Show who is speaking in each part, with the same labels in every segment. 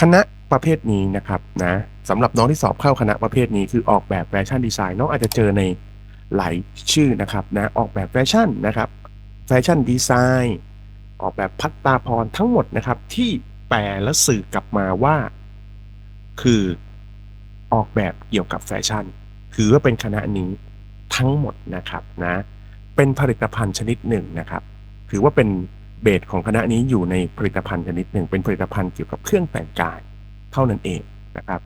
Speaker 1: คณะประเภทนี้นะครับนะสำหรับน้องที่สอบเข้าคณะประเภทนี้คือออกแบบแฟชั่นดีไซน์น้องอาจจะเจอในหลายชื่อนะครับนะออกแบบแฟชั่นนะครับแฟชั่นดีไซน์ออกแบบพัฒนาพรทั้งหมดนะครับ ที่แปลและสื่อกลับมาว่า คือออกแบบเกี่ยวกับแฟชั่น ถือว่าเป็นคณะนี้ทั้งหมดนะครับนะเป็นผลิตภัณฑ์ชนิดหนึ่งนะครับ ถือว่าเป็น เบสของคณะนี้อยู่ในผลิตภัณฑ์ชนิดหนึ่ง เป็นผลิตภัณฑ์เกี่ยวกับเครื่องแต่งกายเท่านั้นเองนะครับ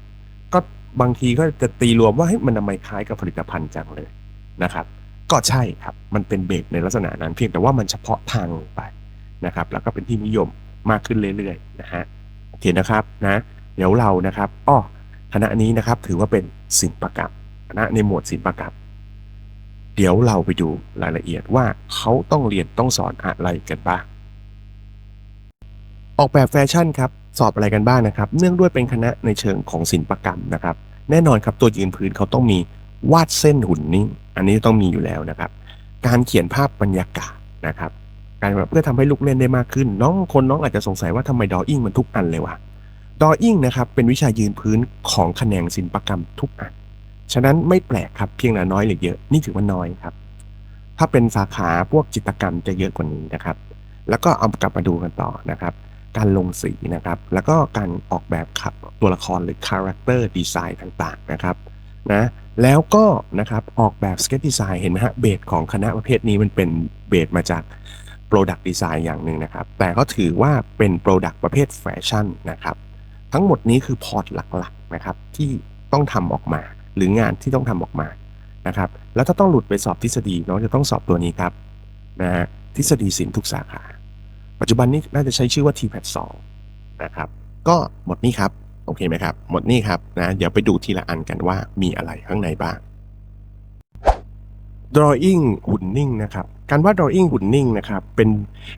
Speaker 1: ก็บางทีก็จะตีรวมว่าเฮ้ยมันทำไมคล้ายกับผลิตภัณฑ์จังเลยนะครับ ก็ใช่ครับมันเป็นเบสในลักษณะนั้น เพียงแต่ว่ามันเฉพาะทางลงไปนะครับ แล้วก็เป็นที่นิยมมากขึ้นเรื่อยๆนะฮะโอเคนะครับนะเดี๋ยวเรานะครับอ้อคณะนี้นะครับถือว่าเป็นศิลปกรรมคณะในหมวดศิลปกรรม เดี๋ยวเราไปดูรายละเอียดว่าเขาต้องเรียนต้องสอนอะไรกันบ้าง ออกแบบแฟชั่นครับสอบอะไรกันบ้างนะครับ เนื่องด้วยเป็นคณะในเชิงของศิลปกรรมนะครับ แน่นอนครับตัวยืนพื้นเขาต้องมีวาดเส้นหุ่นนิ่งอันนี้ต้องมีอยู่แล้วนะครับ การเขียนภาพบรรยากาศนะครับ การแบบเพื่อทำให้ลูกเล่นได้มากขึ้น น้องคนน้องอาจจะสงสัยว่าทำไมดออิ่งมันทุกอันเลยวะดออิ่งนะครับเป็นวิชายืนพื้นของแขนงศิลปกรรมทุกอันฉะนั้นไม่แปลกครับเพียงแต่น้อยหรือเยอะนี่ถือว่าน้อยครับ ถ้าเป็นสาขาพวกจิตกรรมจะเยอะกว่านี้นะครับ แล้วก็เอากลับมาดูกันต่อนะครับ การลงสีนะครับ แล้วก็การออกแบบขับตัวละครหรือ character design ต่างๆนะครับนะแล้วก็นะครับออกแบบ sketch design เห็นไหมฮะเบสของคณะประเภทนี้มันเป็นเบสมาจาก product design อย่างหนึ่งนะครับ แต่ก็ถือว่าเป็น product ประเภทแฟชั่นนะครับ ทั้งหมดนี้คือพอร์ตหลักๆนะครับที่ต้องทำออกมา หรืองานที่ต้องทำออกมานะครับ แล้วถ้าต้องหลุดไปสอบทฤษฎีน้องจะต้องสอบตัวนี้ครับนะฮะทฤษฎีศิลป์ทุกสาขา ปัจจุบันนี้น่าจะใช้ชื่อว่า TPAT 2นะครับ ก็หมดนี้ครับ โอเคไหมครับ หมดนี้ครับนะ เดี๋ยวไปดูทีละอันกันว่ามีอะไรข้างในบ้าง drawing หุ่นนิ่งนะครับ การวาด drawing หุ่นนิ่งนะครับ เป็น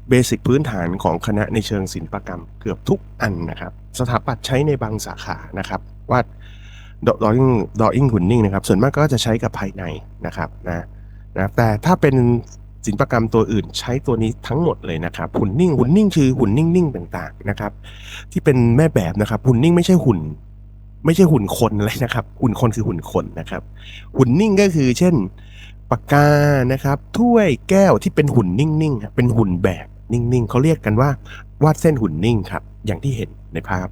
Speaker 1: เบสิกพื้นฐานของคณะในเชิงศิลปกรรมเกือบทุกอันนะครับ สถาปัตย์ใช้ในบางสาขานะครับ วาด drawing drawing หุ่นนิ่งนะครับ ส่วนมากก็จะใช้กับภายในนะครับนะนะแต่ถ้าเป็น ศิลปกรรมตัวอื่นใช้ตัวนี้ทั้งหมดเลยนะครับหุ่นนิ่งหุ่นนิ่งคือหุ่นนิ่งๆต่างๆนะครับ ที่เป็นแม่แบบนะครับ หุ่นนิ่งไม่ใช่หุ่น ไม่ใช่หุ่นคนอะไรนะครับ หุ่นคนคือหุ่นคนนะครับ หุ่นนิ่งก็คือ เช่นปากกานะครับถ้วยแก้วที่เป็นหุ่นนิ่งๆเป็นหุ่นแบบนิ่งๆเขาเรียกกันว่าวาดเส้นหุ่นนิ่งครับ อย่างที่เห็นในภาพ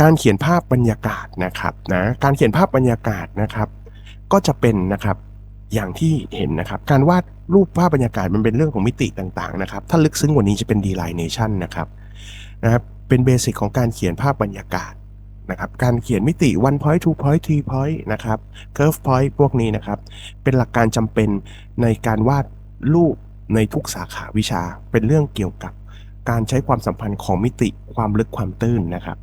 Speaker 1: การเขียนภาพบรรยากาศนะครับนะการเขียนภาพบรรยากาศนะครับ ก็จะเป็นนะครับ อย่างที่เห็นนะครับ การวาดรูปภาพบรรยากาศมันเป็นเรื่องของมิติต่างๆนะครับ ถ้าลึกซึ้งกว่านี้จะเป็น delineation นะครับนะครับ เป็นเบสิกของการเขียนภาพบรรยากาศนะครับการเขียนมิติ one point two point three point นะครับ curve point พวกนี้นะครับ เป็นหลักการจำเป็นในการวาดรูปในทุกสาขาวิชา เป็นเรื่องเกี่ยวกับการใช้ความสัมพันธ์ของมิติความลึกความตื้นนะครับ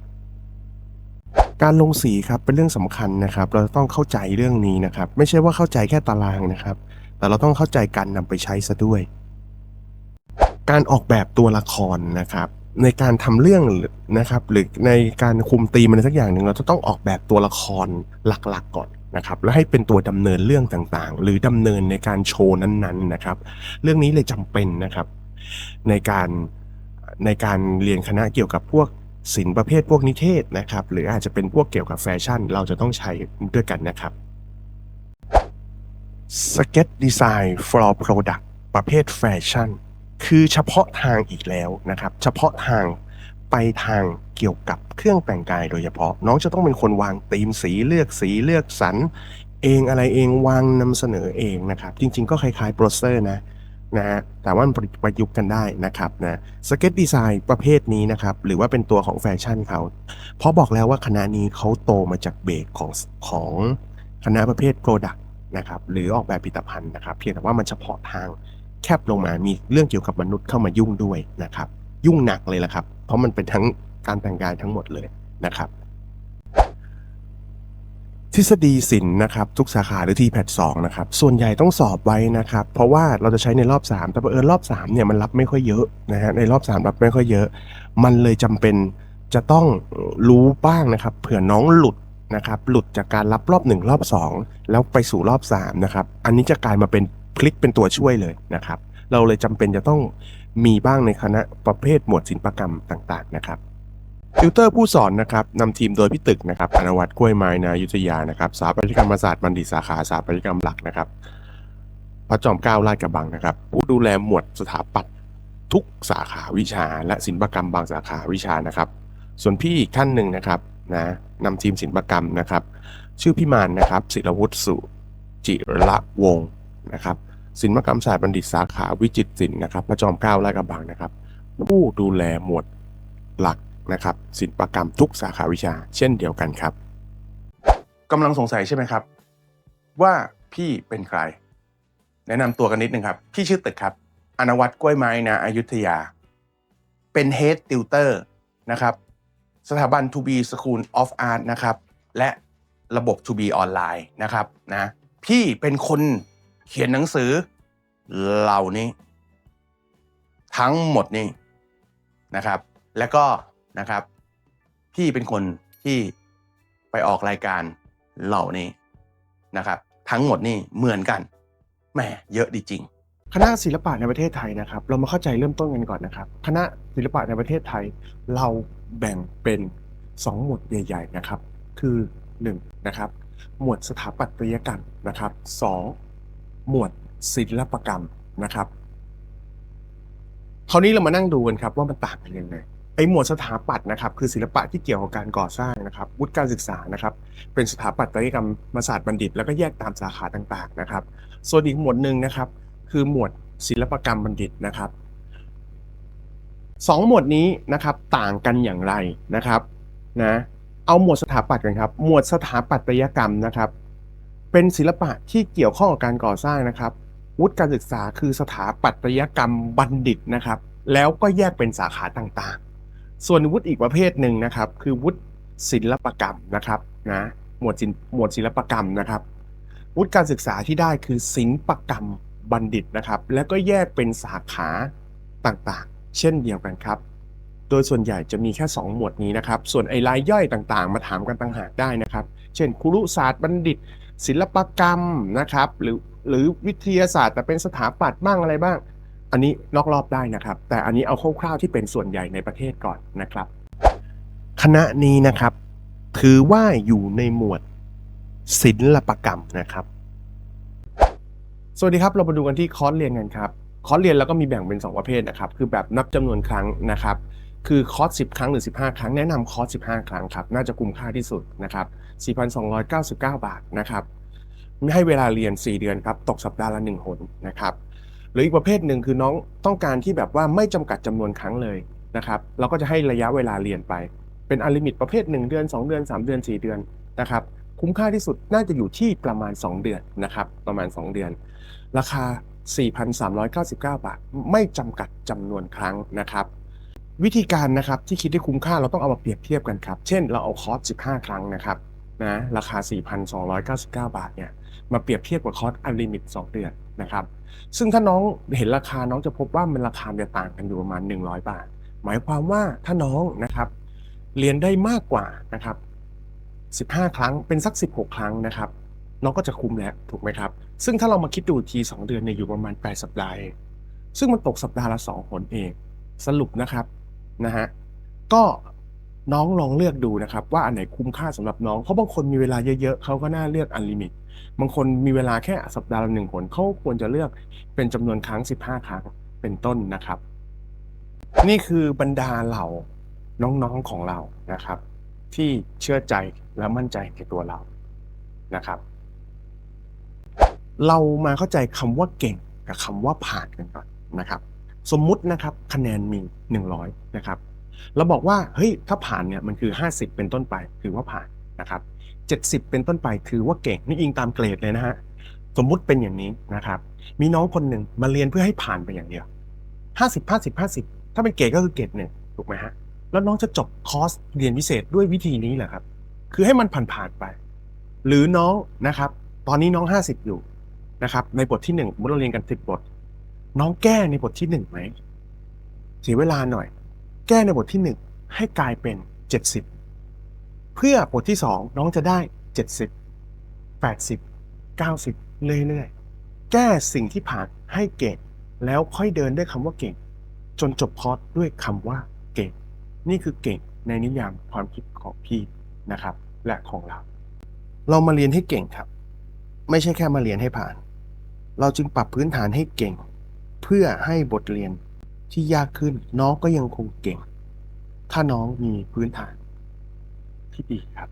Speaker 1: การลงสีครับเป็นเรื่องสำคัญนะครับ เราต้องเข้าใจเรื่องนี้นะครับ ไม่ใช่ว่าเข้าใจแค่ตารางนะครับ แต่เราต้องเข้าใจการนำไปใช้ซะด้วย การออกแบบตัวละครนะครับ ในการทำเรื่องนะครับ หรือในการคุมตีมอะไรสักอย่างหนึ่งเราจะต้องออกแบบตัวละครหลักๆก่อนนะครับแล้วให้เป็นตัวดำเนินเรื่องต่างๆ หรือดำเนินในการโชว์นั้นๆนะครับ เรื่องนี้เลยจำเป็นนะครับ ในการในการเรียนคณะเกี่ยวกับพวก ศิลป์ประเภทพวกนิเทศนะครับ หรืออาจจะเป็นพวกเกี่ยวกับแฟชั่น เราจะต้องใช้ด้วยกันนะครับ Sketch Design for Product ประเภทแฟชั่น คือเฉพาะทางอีกแล้วนะครับ เฉพาะทางไปทางเกี่ยวกับเครื่องแต่งกายโดยเฉพาะ น้องจะต้องเป็นคนวางธีมสีเลือกสีเลือกสรรเองอะไรเองวางนำเสนอเองนะครับ จริงๆก็คล้ายๆโปรเซอร์นะ นะฮะแต่ว่ามันประยุกต์กันได้นะครับนะสเก็ตดีไซน์ประเภทนี้นะครับหรือว่าเป็นตัวของแฟชั่นเขาเพราะบอกแล้วว่าคณะนี้เขาโตมาจากเบสของของคณะประเภท Product นะครับหรือออกแบบผลิตภัณฑ์นะครับ เพียงแต่ว่ามันเฉพาะทางแคบลงมามีเรื่องเกี่ยวกับมนุษย์เข้ามายุ่งด้วยนะครับ ยุ่งหนักเลยละครับ เพราะมันเป็นทั้งการแต่งกายทั้งหมดเลยนะครับ ทฤษฎีศิลป์นะครับทุกสาขาหรือทีแพทสองนะครับส่วนใหญ่ต้องสอบไว้นะครับเพราะว่าเราจะใช้ในรอบ 3 แต่บังเอิญรอบ3เนี่ยมันรับไม่ค่อยเยอะนะฮะในรอบ 3 รับไม่ค่อยเยอะ มันเลยจำเป็นจะต้องรู้บ้างนะครับเผื่อน้องหลุดนะครับหลุดจากการรับรอบ 1 รอบ 2 แล้วไปสู่รอบ3นะครับอันนี้จะกลายมาเป็นพลิกเป็นตัวช่วยเลยนะครับเราเลยจำเป็นจะต้องมีบ้างในคณะประเภทหมวดศิลปกรรมต่างๆนะครับ ติวเตอร์ผู้สอนนะครับนำทีมโดยพี่ตึกนะครับอนวัตกล้วยไม้นายุทธยานะครับสถาปัตยกรรมศาสตร์บัณฑิตสาขาสถาปัตยกรรมหลักนะครับ พระจอมเกล้าลาดกระบังนะครับ ผู้ดูแลหมวดสถาปัตย์ทุกสาขาวิชา และศิลปกรรมบางสาขาวิชานะครับ ส่วนพี่อีกท่านหนึ่งนะครับนะนำทีมศิลปกรรมนะครับ ชื่อพี่มานนะครับศิลวุฒิสุจิระวงศ์นะครับศิลปกรรมศาสตร์บัณฑิตสาขาวิจิตรศิลป์นะครับพระจอมเกล้าลาดกระบังนะครับ ผู้ดูแลหมวดหลัก นะครับศิลปกรรมทุกสาขาวิชาเช่นเดียวกันครับกำลังสงสัยใช่ไหมครับ ว่าพี่เป็นใคร แนะนำตัวกันนิดนึงครับ พี่ชื่อตึกครับ อนวัตกล้วยไม้นะอยุธยา เป็น Head Tutor นะครับ สถาบัน To Be School of Art นะครับ และระบบ To Be ออนไลน์นะครับนะพี่เป็นคนเขียนหนังสือเหล่านี้ ทั้งหมดนี่นะครับ แล้วก็ นะครับ พี่เป็นคนที่ไปออกรายการเหล่านี้นะครับ ทั้งหมดนี่เหมือนกันแหมเยอะดีจริง
Speaker 2: คณะศิลปะในประเทศไทยนะครับ เรามาเข้าใจเริ่มต้นกันก่อนนะครับคณะศิลปะในประเทศไทย เราแบ่งเป็น 2 หมวดใหญ่ ๆ นะครับ คือ1นะครับหมวดสถาปัตยกรรมนะครับ 2 หมวดศิลปกรรมนะครับคราวนี้เรามานั่งดูกันครับว่ามันต่างกันยังไง ไอหมวดสถาปัตย์นะครับคือศิลปะที่เกี่ยวกับการก่อสร้างนะครับวุฒิการศึกษานะครับเป็นสถาปัตยกรรมศาสตร์บัณฑิต แล้วก็แยกตามสาขาต่างๆนะครับส่วนอีกหมวดหนึ่งนะครับคือหมวดศิลปกรรมบัณฑิตนะครับสองหมวดนี้นะครับต่างกันอย่างไรนะครับนะเอาหมวดสถาปัตย์กันครับหมวดสถาปัตยกรรมนะครับ เป็นศิลปะที่เกี่ยวข้องกับการก่อสร้างนะครับ วุฒิการศึกษาคือสถาปัตยกรรมบัณฑิตนะครับ แล้วก็แยกเป็นสาขาต่างๆ ส่วนวุฒิอีกประเภทหนึ่งนะครับ คือวุฒิศิลปกรรมนะครับนะหมวดศิลป์หมวดศิลปกรรมนะครับ วุฒิการศึกษาที่ได้คือศิลปกรรมบัณฑิตนะครับ แล้วก็แยกเป็นสาขาต่างๆ เช่นเดียวกันครับ โดยส่วนใหญ่จะมีแค่ 2 หมวดนี้นะครับ ส่วนไอ้รายย่อยต่างๆ มาถามกันต่างหากได้นะครับ เช่นครุศาสตร์บัณฑิต ศิลปกรรมนะครับ หรือหรือวิทยาศาสตร์แต่เป็นสถาปัตย์บ้างอะไรบ้าง อันนี้นอกรอบได้นะครับ แต่อันนี้เอาคร่าวๆที่เป็นส่วนใหญ่ในประเทศก่อนนะครับ คณะนี้นะครับ ถือว่าอยู่ในหมวดศิลปกรรมนะครับ สวัสดีครับเรามาดูกันที่คอร์สเรียนกันครับคอร์สเรียนแล้วก็มีแบ่งเป็น 2 ประเภทนะครับ คือแบบนับจำนวนครั้งนะครับ คือคอร์ส10 ครั้งหรือ 15 ครั้งแนะนำคอร์ส15 ครั้งครับ น่าจะคุ้มค่าที่สุดนะครับ4,299 บาทนะครับให้เวลาเรียน 4 เดือนครับ ตกสัปดาห์ละ1หนนะครับ หรืออีกประเภทหนึ่งคือน้องต้องการที่แบบว่าไม่จำกัดจำนวนครั้งเลยนะครับ เราก็จะให้ระยะเวลาเรียนไป เป็นอัลิมิตประเภท 1 เดือน 2 เดือน 3 เดือน 4 เดือนนะครับ คุ้มค่าที่สุดน่าจะอยู่ที่ประมาณ 2 เดือนนะครับ ประมาณ 2 เดือน ราคา 4,399 บาท ไม่จำกัดจำนวนครั้งนะครับ วิธีการนะครับที่คิดได้คุ้มค่าเราต้องเอามาเปรียบเทียบกันครับ เช่น เราเอาคอร์ส15 ครั้งนะครับ นะราคา 4,299 บาทเนี่ยมาเปรียบเทียบกับคอร์สอันลิมิต 2 เดือนนะครับ ซึ่งถ้าน้องเห็นราคาน้องจะพบว่ามันราคาจะต่างกันอยู่ประมาณ 100 บาท หมายความว่าถ้าน้องนะครับเรียนได้มากกว่านะครับ 15 ครั้งเป็นสัก 16 ครั้งนะครับ น้องก็จะคุ้มแล้วถูกไหมครับ ซึ่งถ้าเรามาคิดดูที 2 เดือนเนี่ยอยู่ประมาณ 8 สัปดาห์ซึ่งมันตกสัปดาห์ละ2หนเอง สรุปนะครับนะฮะก็ น้องลองเลือกดูนะครับ ว่าอันไหนคุ้มค่าสำหรับน้อง เพราะบางคนมีเวลาเยอะๆเขาก็น่าเลือกอันลิมิต บางคนมีเวลาแค่สัปดาห์ละหนึ่งหนเขาควรจะเลือกเป็นจำนวนครั้ง 15 ครั้งเป็นต้นนะครับ นี่คือบรรดาเหล่าน้องๆของเรานะครับ ที่เชื่อใจและมั่นใจในตัวเรานะครับ เรามาเข้าใจคำว่าเก่งกับคำว่าผ่านกันก่อนนะครับ สมมุตินะครับคะแนนมี 100 นะครับ เราบอกว่าเฮ้ยถ้าผ่านเนี่ยมันคือ 50 เป็นต้นไปถือว่าผ่านนะครับ70 เป็นต้นไปถือว่าเก่งนี่อิงตามเกรดเลยนะฮะสมมุติเป็นอย่างนี้นะครับ มีน้องคนหนึ่งมาเรียนเพื่อให้ผ่านไปอย่างเดียว 50 50 50 ถ้าเป็นเกรดก็คือเกรดหนึ่งถูกไหมฮะแล้วน้องจะจบคอร์สเรียนพิเศษด้วยวิธีนี้แหละครับ คือให้มันผ่านๆไป หรือน้องนะครับ ตอนนี้น้อง 50 อยู่นะครับ ในบทที่1มุติเราเรียนกัน 10 บท น้องแก้ในบทที่1ไหมเสียเวลาหน่อย แก้ในบทที่ 1 ให้กลายเป็น 70 เพื่อบทที่ 2 น้องจะได้ 70 80 90 เรื่อยๆ แก้สิ่งที่ผ่านให้เก่ง แล้วค่อยเดินด้วยคำว่าเก่ง จนจบคอร์สด้วยคำว่าเก่ง นี่คือเก่งในนิยามความคิดของพี่นะครับ และของเรา เรามาเรียนให้เก่งครับ ไม่ใช่แค่มาเรียนให้ผ่าน เราจึงปรับพื้นฐานให้เก่ง เพื่อให้บทเรียน ที่ยากขึ้นน้องก็ยังคงเก่ง ถ้าน้องมีพื้นฐานที่ดีครับ